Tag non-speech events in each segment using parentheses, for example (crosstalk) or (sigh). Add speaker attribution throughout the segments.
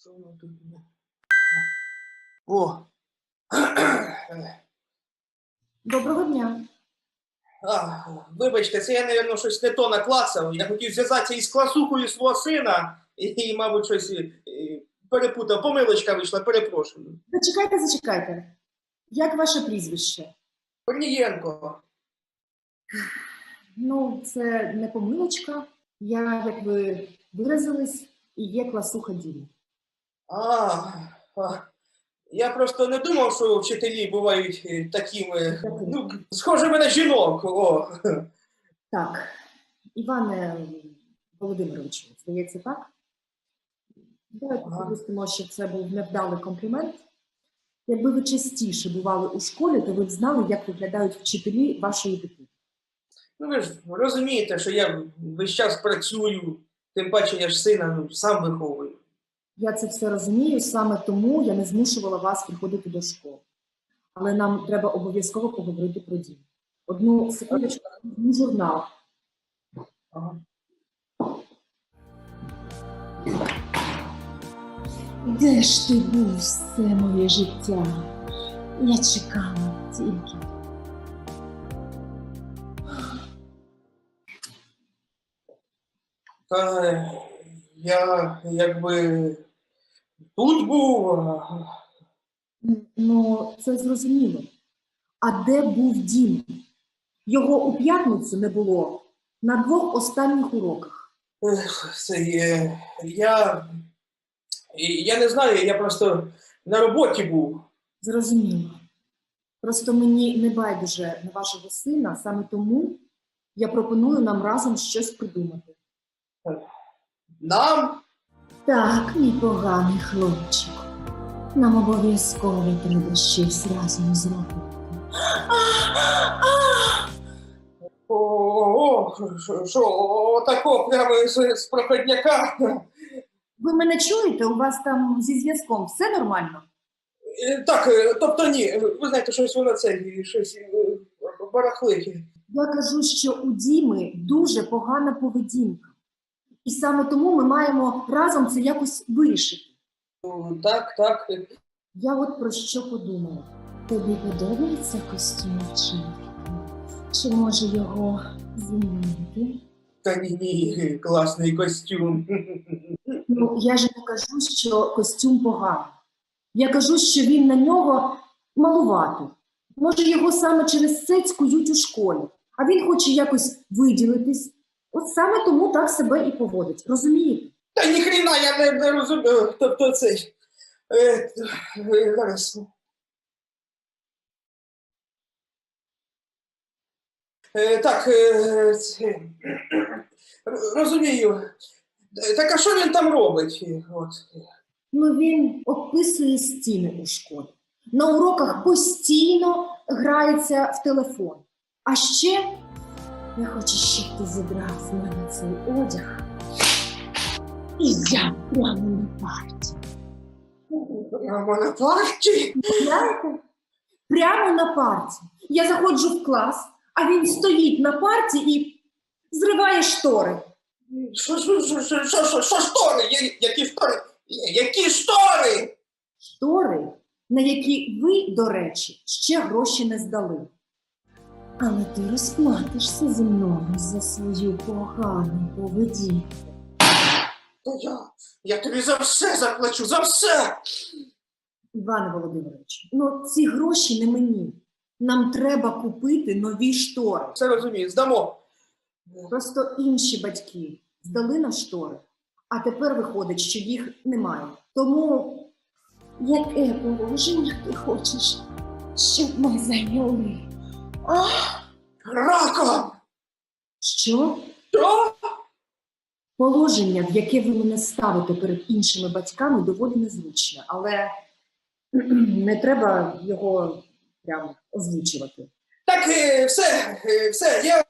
Speaker 1: Що воно тут? О!
Speaker 2: Доброго дня.
Speaker 1: А, вибачте, це я, мабуть, щось не то наклацав. Я хотів зв'язатися із класухою свого сина і, і мабуть, щось е, перепутав. Помилочка вийшла, перепрошую.
Speaker 2: Зачекайте, зачекайте. Як ваше прізвище?
Speaker 1: Корнієнко.
Speaker 2: Ну, це не помилочка. Я, як ви виразились, і є класуха Діма.
Speaker 1: А, а, я просто не думав, що вчителі бувають е, такими, ну, схожими на жінок. О.
Speaker 2: Так, Іване Володимировичу, здається, так? Давайте
Speaker 1: Ага.
Speaker 2: припустимо, що це був невдалий комплімент. Якби ви частіше бували у школі, то ви б знали, як виглядають вчителі вашої дитини.
Speaker 1: Ну, ви ж розумієте, що я весь час працюю, тим паче я ж сина ну, сам виховую.
Speaker 2: Я це все розумію, саме тому я не змушувала вас приходити до школи. Але нам треба обов'язково поговорити про дім. Одну секундочку, журнал.
Speaker 1: Ага.
Speaker 2: Де ж ти був все моє життя? Я чекала тільки.
Speaker 1: Та я якби тут був.
Speaker 2: Ну, це зрозуміло. А де був дім? Його у п'ятницю не було на двох останніх уроках.
Speaker 1: Це є. Я. Я не знаю, я просто на роботі був.
Speaker 2: Зрозуміло. Просто мені не байдуже на вашого сина, саме тому я пропоную нам разом щось придумати.
Speaker 1: Нам
Speaker 2: Так, мій поганий хлопчик. Нам обов'язково треба щось разом зробити.
Speaker 1: Ого, що- отако прямо з, з проходняка.
Speaker 2: Ви мене чуєте? У вас там зі зв'язком все нормально?
Speaker 1: Е, Так, е, тобто ні, ви знаєте, щось воно це щось е, барахлить.
Speaker 2: Я кажу, що у Діми дуже погана поведінка. І саме тому ми маємо разом це якось вирішити.
Speaker 1: Так, так.
Speaker 2: Я от про що подумала. Тобі подобається костюм вчительки? Чи може його змінити?
Speaker 1: Та ні, ні, класний костюм.
Speaker 2: Ну, я ж не кажу, що костюм поганий. Я кажу, що він на нього малуватий. Може, його саме через це цькують у школі, а він хоче якось виділитись. От саме тому так себе і поводить. Розумієте?
Speaker 1: Та ніхрена я не, не розумію. Тобто цей. Е, е, зараз. Е, так, е, це, розумію. Е, Так а що він там робить? Е, От.
Speaker 2: Ну, він описує стіни у школі. На уроках постійно грається в телефон. А ще я хочу, щоб ти зібрав з мене цей одяг. І я прямо на парті.
Speaker 1: Прямо на парті.
Speaker 2: Знаєте? Прямо на парті. Я заходжу в клас, а він стоїть на парті і зриває штори.
Speaker 1: Що, що, що, що, що, що, штори? Які штори? Які штори?
Speaker 2: Штори, на які ви, до речі, ще гроші не здали. Але ти розплатишся зі мною за свою погану поведінку.
Speaker 1: Та я, я тобі за все заплачу, за все.
Speaker 2: Іване Володимировичу, ну ці гроші не мені. Нам треба купити нові штори.
Speaker 1: Все розумію, здамо.
Speaker 2: Просто інші батьки здали на штори, а тепер виходить, що їх немає. Тому яке положення ти хочеш, щоб ми зайняли?
Speaker 1: Раком!
Speaker 2: що?
Speaker 1: Що?
Speaker 2: Положення, в яке ви мене ставите перед іншими батьками, доволі незручне, але (clears throat) не треба його прямо озвучувати.
Speaker 1: Так, е, все, е, все, я,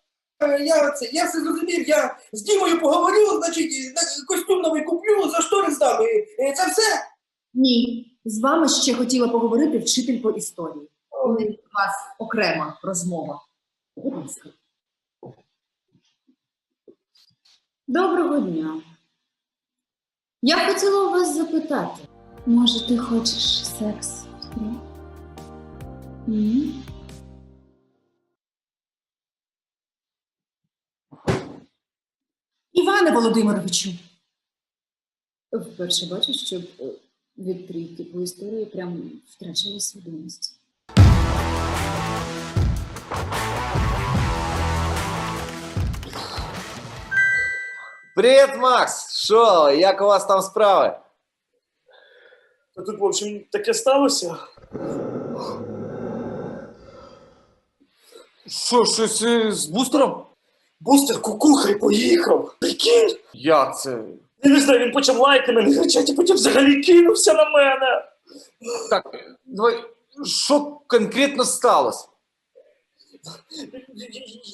Speaker 1: я, це, я все зрозумів, я з Дімою поговорю, значить, е, костюм новий куплю, за штори здам. Це все?
Speaker 2: Ні, з вами ще хотіла поговорити вчитель по історії. У мене від вас окрема розмова.
Speaker 3: Доброго дня.
Speaker 2: Я хотіла у вас запитати, може, ти хочеш секс?
Speaker 3: Іване Володимировичу,
Speaker 2: Вперше бачу, щоб е, від трійки по історії прям втрачали свідомість.
Speaker 4: Привіт, Макс! Що, як у вас там справи?
Speaker 5: Та тут, в общем, таке сталося.
Speaker 4: Що, щось е, з бустером?
Speaker 5: Бустер кукухай поїхав. Прикинь?
Speaker 4: Як це?
Speaker 5: Я не знаю, він почав лайки мене кричати, а потім взагалі кинувся на мене.
Speaker 4: Так, давай, що конкретно сталося?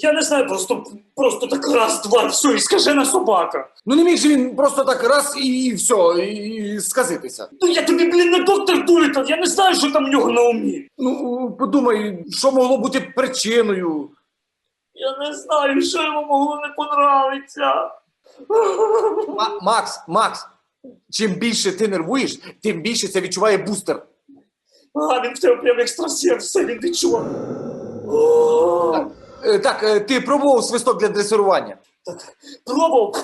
Speaker 5: Я не знаю, просто, просто так раз, два, все, і скажена собака.
Speaker 4: Ну не міг же він просто так раз і, і все, і, і сказитися.
Speaker 5: Ну я тобі, блін, не доктор Дулітл, я не знаю, що там в нього на умі.
Speaker 4: Ну, подумай, що могло бути причиною.
Speaker 5: Я не знаю, що йому могло не понравитися.
Speaker 4: Ма- Макс, Макс, чим більше ти нервуєш, тим більше це відчуває бустер.
Speaker 5: А, він в тебе прям екстрасенс, все він відчував. О,
Speaker 4: Е, Так, е, ти пробував свисток для дресирування.
Speaker 5: Пробував,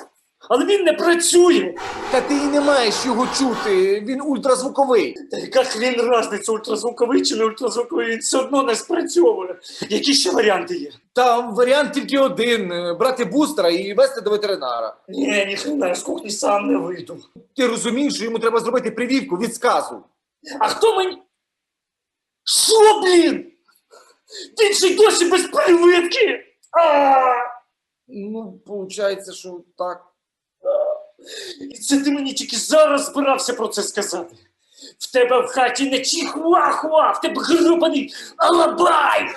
Speaker 5: але він не працює.
Speaker 4: Та ти і не маєш його чути, він ультразвуковий.
Speaker 5: Та яка хрін різниця, ультразвуковий чи не ультразвуковий, він все одно не спрацьовує. Які ще варіанти є?
Speaker 4: Там варіант тільки один: е, брати бустера і вести до ветеринара.
Speaker 5: Ні, ніхрена, з кухні сам не вийду.
Speaker 4: Ти розумієш, що йому треба зробити прививку від сказу.
Speaker 5: А хто мені? Що, блін? Він ще й досі без прививки!
Speaker 4: Ну, виходить, що так.
Speaker 5: І це ти мені тільки зараз збирався про це сказати. В тебе в хаті не чихуахуа, в тебе гребаний алабай!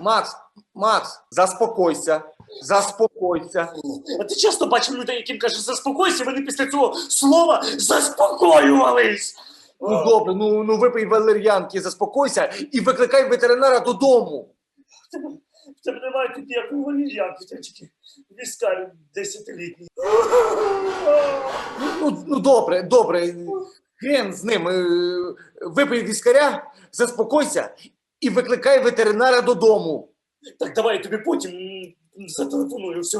Speaker 4: Макс, Макс, заспокойся. Заспокойся.
Speaker 5: А ти часто бачив людей, яким каже заспокойся, вони після цього слова заспокоювались.
Speaker 4: Ну добре, ну, ну випий валер'янки, заспокойся і викликай ветеринара додому.
Speaker 5: В тебе немає тут ніякого валір'янки, це тільки віскарь десятилітній.
Speaker 4: Ну, ну, добре, добре. Хрен з ним. е, Випий віскаря, заспокойся і викликай ветеринара додому.
Speaker 5: Так давай я тобі потім м, зателефоную, все.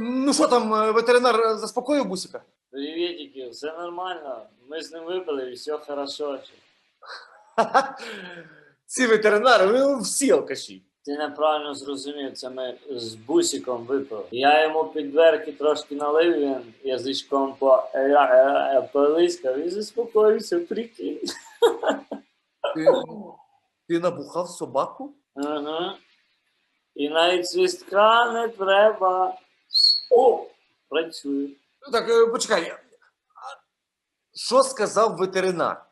Speaker 4: Ну що там, е, ветеринар заспокоїв бусика?
Speaker 6: Приветики, все нормально. Ми з ним випили і все хорошо. (laughs)
Speaker 4: Ці ветеринари, ви всі алкаші.
Speaker 6: Ти неправильно зрозумів, це ми з бусиком випили. Я йому під дверки трошки налив, він язичком по е, полискав і заспокоївся, прикинь.
Speaker 4: Ти, ти набухав собаку?
Speaker 6: Ага. І навіть свистка не треба. О, працює.
Speaker 4: Ну так, е, почекай. Що сказав ветеринар?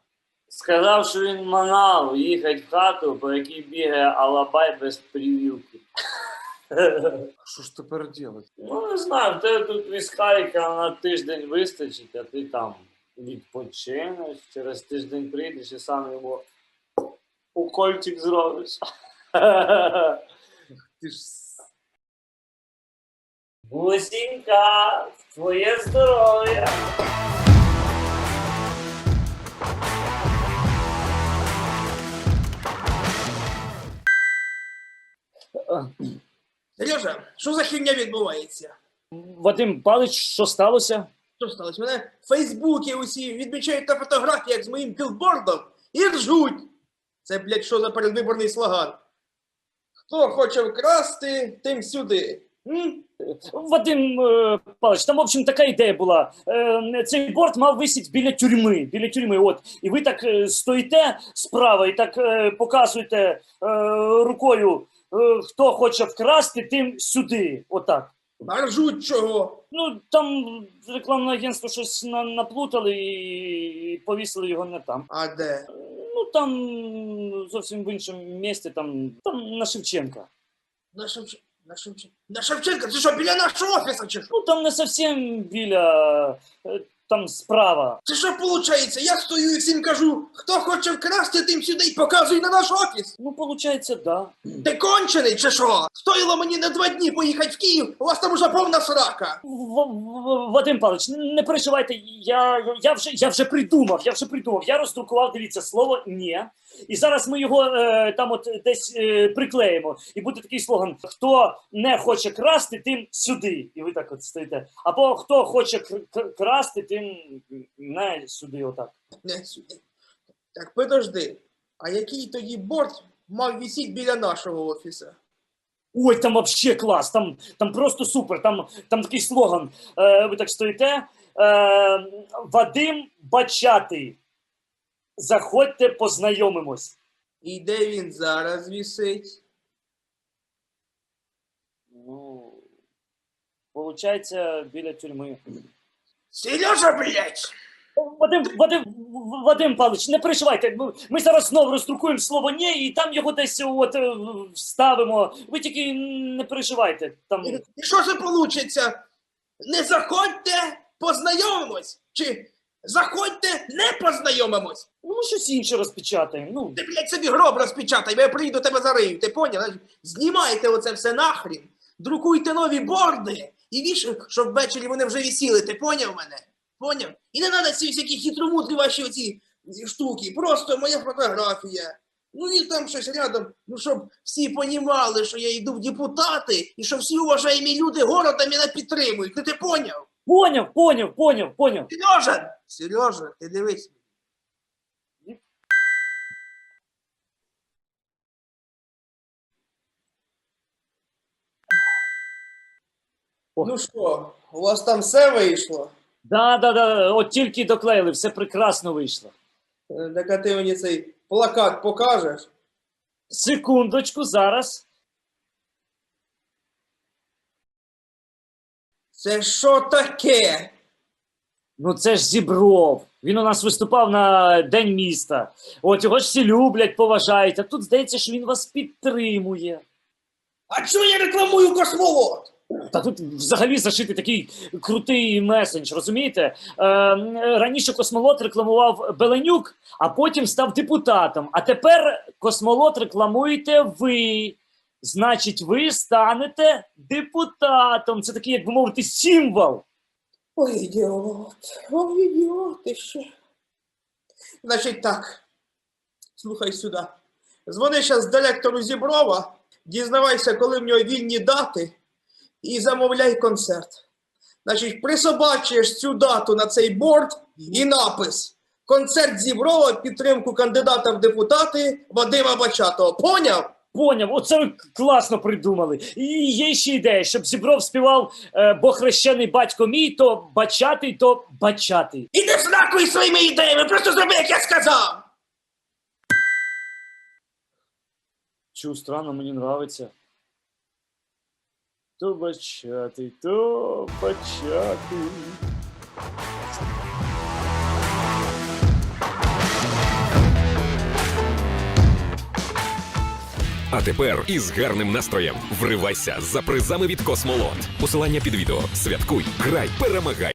Speaker 6: Сказав, що він манав їхати в хату, по якій бігає алабай без прививки.
Speaker 4: Що ж тепер робити?
Speaker 6: Ну, не знаю, в тебе тут віскарика на тиждень вистачить, а ти там відпочинеш, через тиждень прийдеш і сам йому укольчик зробиш.
Speaker 4: Ти ж
Speaker 6: Бусінька, твоє здоров'я.
Speaker 1: Сережа, що за херня відбувається?
Speaker 5: Вадим Палич, що сталося?
Speaker 1: Що сталося? Мене в Фейсбуці усі відмічають на фотографіях з моїм білбордом і ржуть. Це, блядь, що за передвиборний слоган? Хто хоче вкрасти, тим сюди. М?
Speaker 5: Вадим е, Павлович, там, в общем, така ідея була. Е, цей борт мав висіти біля тюрми. Біля тюрми. От. І ви так е, стоїте справа і так е, показуєте е, рукою, е, хто хоче вкрасти, тим сюди. Отак.
Speaker 1: А ржуть чого?
Speaker 5: Ну, там рекламне агентство щось на, наплутали і повісили його не там.
Speaker 1: А де?
Speaker 5: Ну, там зовсім в іншому місці, там, там на Шевченка.
Speaker 1: На Шевченка. На Шевченка. На Шевченка? Це що, біля нашого офісу чи?
Speaker 5: Ну, там не зовсім біля. Там справа.
Speaker 1: Це що виходить? Я стою і всім кажу, хто хоче вкрасти, тим сюди й показуй на наш офіс.
Speaker 5: Ну, получається, да.
Speaker 1: Ти кончений чи що? Стоїло мені на два дні поїхати в Київ, у вас там уже повна срака.
Speaker 5: В- В- Вадим Павлович, не переживайте, я, я, вже, я вже придумав, я вже придумав. Я роздрукував, дивіться, слово «ні». І зараз ми його е, там от десь е, приклеїмо. І буде такий слоган: хто не хоче красти, тим сюди. І ви так от стоїте. Або хто хоче кр- кр- красти, тим не сюди, отак.
Speaker 1: Не сюди. Так, подожди. А який тоді борт мав висіти біля нашого офіса?
Speaker 5: Ой, там вообще клас, там, там просто супер. Там, там такий слоган. Е, ви так стоїте. Е, Вадим Бачатий. Заходьте, познайомимось.
Speaker 1: І де він зараз висить?
Speaker 5: Ну, получається, біля тюрми.
Speaker 1: Сережа, блядь!
Speaker 5: Вадим, Вадим, Вадим Павлович, не переживайте. Ми- зараз знову роздрукуємо слово «ні» і там його десь от е, вставимо. Ви тільки не переживайте. Там...
Speaker 1: І що це вийде? Не заходьте, познайомимось! Чи заходьте, не познайомимось!
Speaker 5: Ну, ми щось інше розпечатаємо. Ну,
Speaker 1: Ти, блядь, собі гроб розпечатай, бо я прийду тебе зарию, ти поняв? Знімайте оце все нахрін, друкуйте нові борди і вішайте, щоб ввечері вони вже висіли, ти поняв мене? Поняв? І не треба ці всякі хитромудрі ваші оці штуки, просто моя фотографія. Ну і там щось рядом, ну щоб всі понімали, що я йду в депутати, і що всі уважаємі люди города мене підтримують. Ну ти поняв?
Speaker 5: поняв, поняв, поняв, поняв.
Speaker 1: Сережа! Сережа, ти дивись. Ну що, у вас там все вийшло?
Speaker 5: Да, да, да, от тільки доклеїли, все прекрасно вийшло.
Speaker 1: Е, Так а ти мені цей плакат покажеш?
Speaker 5: Секундочку, зараз.
Speaker 1: Це що таке?
Speaker 5: Ну це ж Зібров. Він у нас виступав на День міста. От його ж всі люблять, поважають. А тут здається, що він вас підтримує.
Speaker 1: А чого я рекламую космолот?
Speaker 5: Та тут взагалі зашитий такий крутий месендж, розумієте? Е, раніше космолот рекламував Беленюк, а потім став депутатом. А тепер космолот рекламуєте ви. Значить, ви станете депутатом. Це такий, як би мовити, символ.
Speaker 1: Ой, ідіот, ой, ідіот, що? Значить так, слухай сюди. Дзвони зараз директору Зіброва, дізнавайся, коли в нього вільні дати, і замовляй концерт. Значить, присобачуєш цю дату на цей борт і напис. Концерт Зіброва підтримку кандидата в депутати Вадима Бачатого. Поняв?
Speaker 5: Поняв, оце ви класно придумали. І є ще ідея, щоб Зібров співав е, бо хрещений батько мій, то бачатий, то бачатий.
Speaker 1: І не знакуй своїми ідеями, просто зроби, як я сказав.
Speaker 5: Чу, странно, мені нравиться. То бачатий, то бачатий.
Speaker 3: А тепер із гарним настроєм вривайся за призами від Космолот. Посилання під відео. Святкуй, грай, перемагай.